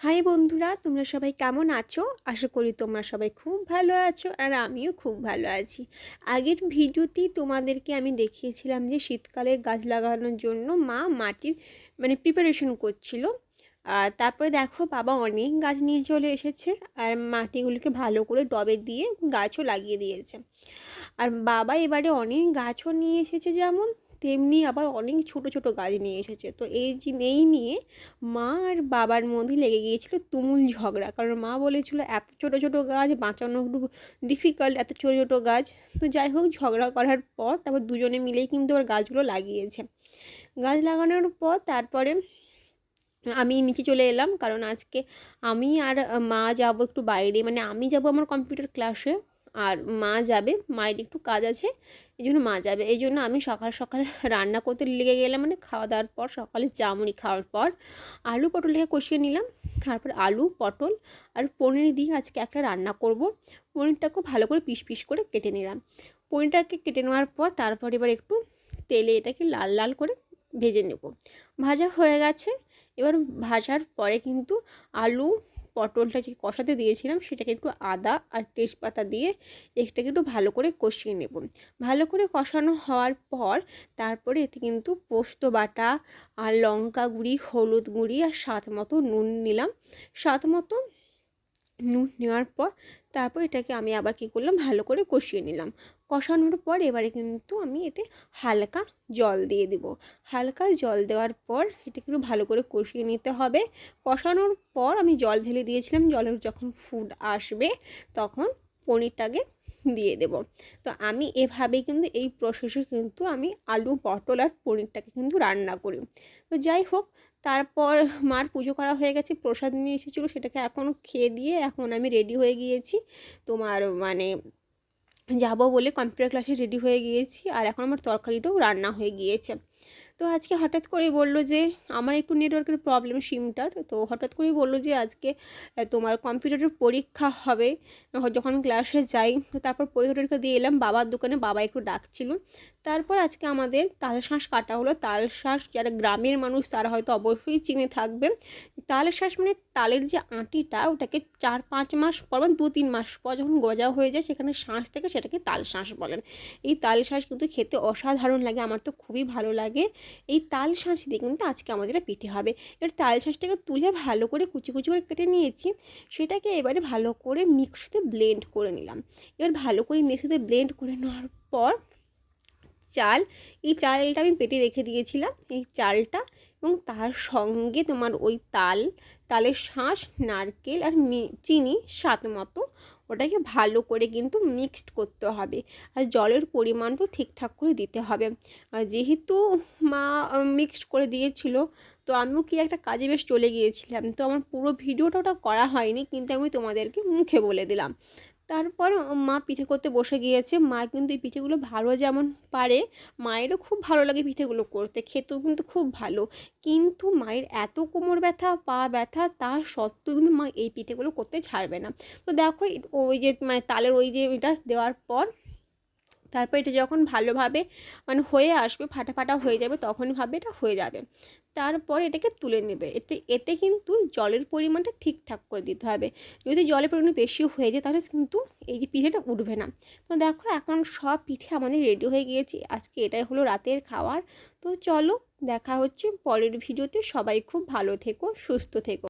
High বন্ধুরা, তোমরা সবাই কেমন আছো? আশা করি তোমরা সবাই খুব ভালো আছো আর আমিও খুব ভালো আছি। আগের ভিডিওতেই তোমাদেরকে আমি দেখিয়েছিলাম যে শীতকালে গাছ লাগানোর জন্য মা মাটির মানে প্রিপারেশন করছিল। আর তারপরে দেখো বাবা অনেক গাছ নিয়ে চলে এসেছে আর মাটিগুলোকে ভালো করে টবে দিয়ে গাছও লাগিয়ে দিয়েছে। আর বাবা এবারে অনেক গাছও নিয়ে এসেছে যেমন তেমনি আবার অনেক ছোট ছোট গাছ নিয়ে এসেছে। তো এই যে, এই নিয়ে মা আর বাবার মধ্যে লেগে গিয়েছিল তুমুল ঝগড়া। কারণ মা বলেছিল, এত ছোট ছোট গাছ, বাঁচানো ডিফিকাল্ট এত ছোট ছোট গাছ। তো যাই হোক, ঝগড়া করার পর তারপর দুজনে মিলেই কিন্তু ওর গাছগুলো লাগিয়েছে। গাছ লাগানোর পর তারপরে আমি নিচে চলে এলাম। কারণ আজকে আমি আর মা যাব একটু বাইরে। মানে আমি যাব আমার কম্পিউটার ক্লাসে আর মা যাবে, মায়ের একটু কাজ আছে, এই জন্য মা যাবে। এই জন্য আমি সকাল সকাল রান্না করতে লেগে গেলাম মানে খাওয়া দাওয়ার পর, সকালে চামুড়ি খাওয়ার পর, আলু পটলকে কষিয়ে নিলাম, তারপর আলু, পটল আর পনির দিয়ে আজকে একটা রান্না করব। পনিরটাকে ভালো করে পিস পিস করে কেটে নিলাম। পনিরটাকে কেটে নেওয়ার পর, তারপর এবার একটু তেলে এটাকে লাল লাল করে ভেজে নেব। ভাজা হয়ে গেছে, এবার ভাজার পরে কিন্তু আলু পটলটা যে কষাতে দিয়েছিলাম, সেটাকে একটু আদা আর তেজপাতা দিয়ে এটাকে একটু ভালো করে কষিয়ে নেব। ভালো করে কষানো হওয়ার পর, তারপরে এতে কিন্তু পোস্ত বাটা আর লঙ্কা গুঁড়ি, হলুদ গুঁড়ি আর স্বাদ মতো নুন নিলাম। স্বাদ মতো নুন নেওয়ার পর, তারপর এটাকে আমি আবার কী করলাম? ভালো করে কষিয়ে নিলাম। কষানোর পর এবারে কিন্তু আমি এতে হালকা জল দিয়ে দিব। হালকা জল দেওয়ার পর এটাকে একটু ভালো করে কষিয়ে নিতে হবে। কষানোর পর আমি জল ঢেলে দিয়েছিলাম, জলের যখন ফুড আসবে তখন পনিরটাকে দিয়ে দেব। তো আমি এভাবেই কিন্তু এই প্রসেসে কিন্তু আমি আলু, পটল আর পনিরটাকে কিন্তু রান্না করি। তো যাই হোক, তারপর মার পুজো করা হয়ে গেছে, প্রসাদ নিয়ে এসেছিল, সেটাকে এখন খেয়ে দিয়ে এখন আমি রেডি হয়ে গিয়েছি। তোমার মানে যাব বলে কম্পিউটার ক্লাসে রেডি হয়ে গিয়েছি আর এখন আমার তরকারিটাও রান্না হয়ে গিয়েছে। তো আজকে হঠাৎ করেই বলল যে, আমার একটু নেটওয়ার্কের প্রবলেম সিমটার। তো হঠাৎ করেই বলল যে, আজকে তোমার কম্পিউটারের পরীক্ষা হবে। যখন ক্লাসে যাই, তো তারপর পরীক্ষা দিয়ে এলাম, বাবার দোকানে বাবা একটু ডাকছিল। তারপর আজকে আমাদের তাল শাঁস কাটা হলো। তাল শাঁস যারা গ্রামের মানুষ, তারা হয়তো অবশ্যই চিনে থাকবে। তাল শাঁস মানে তালের যে আঁটিটা, ওটাকে চার পাঁচ মাস পর মানে দু তিন মাস পর যখন গজা হয়ে যায়, সেখানে শাঁস থেকে সেটাকে তাল শাঁস বলেন। এই তাল শাঁস কিন্তু খেতে অসাধারণ লাগে, আমার তো খুবই ভালো লাগে। এই তাল শাঁস দিয়ে কিন্তু আজকে আমাদের পিঠে হবে। এবার তাল শাঁসটাকে তুলে ভালো করে কুচি কুচি করে কেটে নিয়েছি। সেটাকে এবারে ভালো করে মিক্সিতে ব্লেন্ড করে নিলাম। এবার ভালো করে মিক্সিতে ব্লেন্ড করে নেওয়ার পর চাল, এই চালটা আমি পেটে রেখে দিয়েছিলাম, এই চালটা। এবং তার সঙ্গে তোমার ওই তাল, তালের শাঁস, নারকেল আর চিনি স্বাদ মতো, ওটাকে ভালো করে কিন্তু মিক্সড করতে হবে। আর জলের পরিমাণটাও ঠিকঠাক করে দিতে হবে। যেহেতু মা মিক্সড করে দিয়েছিল, তো আমিও কি একটা কাজে বেশ চলে গিয়েছিলাম। তো আমার পুরো ভিডিওটা ওটা করা হয়নি, কিন্তু আমি তোমাদেরকে মুখে বলে দিলাম। তারপর মা পিঠে করতে বসে গিয়েছে। মা কিন্তু এই পিঠেগুলো ভালো যেমন পারে, মায়েরও খুব ভালো লাগে পিঠেগুলো করতে, খেতেও কিন্তু খুব ভালো। কিন্তু মায়ের এত কোমর ব্যথা, পা ব্যথা তা সত্ত্বেও কিন্তু মা এই পিঠেগুলো করতে ছাড়বে না। তো দেখো, ওই যে মানে তালের ওই যে এটা দেওয়ার পর তারপর এটা যখন ভালোভাবে মানে হয়ে আসবে ফাটা ফাটা হয়ে যাবে তখনই ভাবে এটা হয়ে যাবে। তারপর এটাকে তুলে নেবে। এতে এতে কিন্তু জলের পরিমাণটা ঠিকঠাক করে দিতে হবে। যদি জলের পরিমাণ বেশি হয়ে যায়, তাহলে কিন্তু এই যে পিঠেটা উঠবে না। তো দেখো, এখন সব পিঠে আমাদের রেডি হয়ে গিয়েছে। আজকে এটাই হলো রাতের খাওয়ার। তো চলো, দেখা হচ্ছে পরের ভিডিওতে। সবাই খুব ভালো থেকো, সুস্থ থেকো।